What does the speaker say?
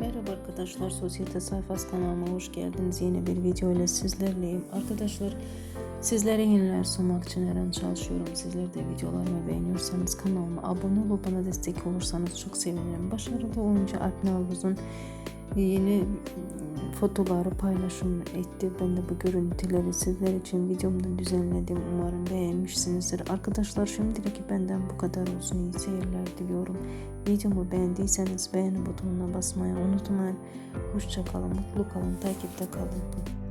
Merhaba arkadaşlar, Sosyete Sayfası kanalıma hoş geldiniz. Yeni bir video ile sizlerleyim. Arkadaşlar sizlere yeniler sunmak için her an çalışıyorum. Sizler de videolarımı beğeniyorsanız kanalıma abone olup bana destek olursanız çok sevinirim. Başarılı oyuncu Alp Navruz'un yeni fotoları paylaşım etti. Ben de bu görüntüleri sizler için videomda düzenledim. Umarım beğenmişsinizdir. Arkadaşlar şimdilik benden bu kadar olsun. İyi seyirler diliyorum. Videomu beğendiyseniz beğeni butonuna basmayı unutmayın. Hoşça kalın, mutlu kalın, takipte kalın.